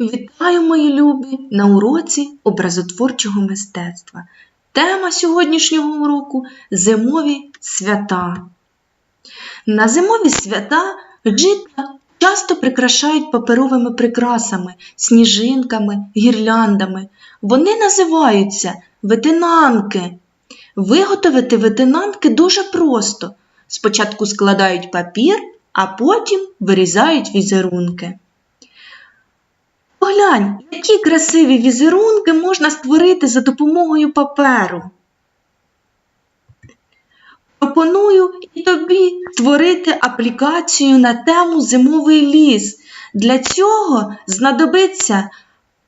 Вітаю, мої любі, на уроці образотворчого мистецтва. Тема сьогоднішнього уроку зимові свята. На зимові свята жита часто прикрашають паперовими прикрасами, сніжинками, гірляндами. Вони називаються ветенанки. Виготовити ветенанки дуже просто. Спочатку складають папір, а потім вирізають візерунки. Поглянь, які красиві візерунки можна створити за допомогою паперу. Пропоную і тобі створити аплікацію на тему зимовий ліс. Для цього знадобиться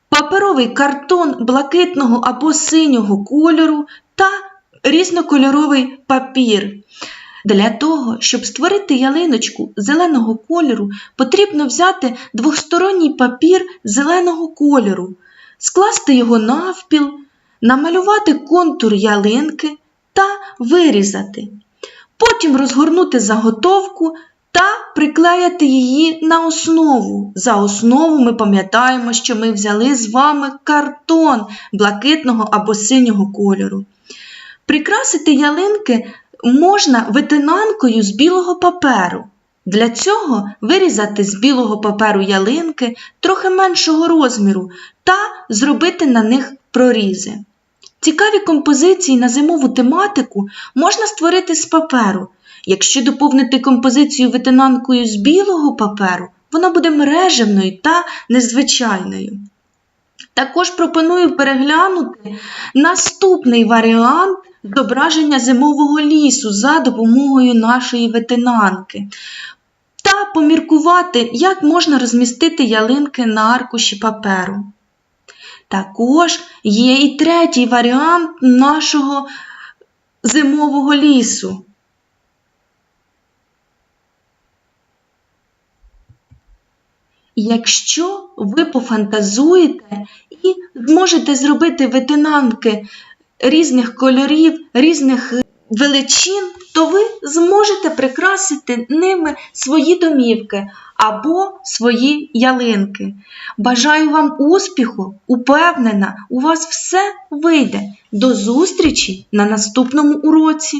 паперовий картон блакитного або синього кольору та різнокольоровий папір. Для того, щоб створити ялиночку зеленого кольору, потрібно взяти двосторонній папір зеленого кольору, скласти його навпіл, намалювати контур ялинки та вирізати. Потім розгорнути заготовку та приклеїти її на основу. За основу ми пам'ятаємо, що ми взяли з вами картон блакитного або синього кольору. Прикрасити ялинки можна витинанкою з білого паперу. Для цього вирізати з білого паперу ялинки трохи меншого розміру та зробити на них прорізи. Цікаві композиції на зимову тематику можна створити з паперу. Якщо доповнити композицію витинанкою з білого паперу, вона буде мережевною та незвичайною. Також пропоную переглянути наступний варіант зображення зимового лісу за допомогою нашої ветенанки та поміркувати, як можна розмістити ялинки на аркуші паперу. Також є і третій варіант нашого зимового лісу. Якщо ви пофантазуєте і зможете зробити ветенанки різних кольорів, різних величин, то ви зможете прикрасити ними свої домівки або свої ялинки. Бажаю вам успіху, упевнена, у вас все вийде. До зустрічі на наступному уроці!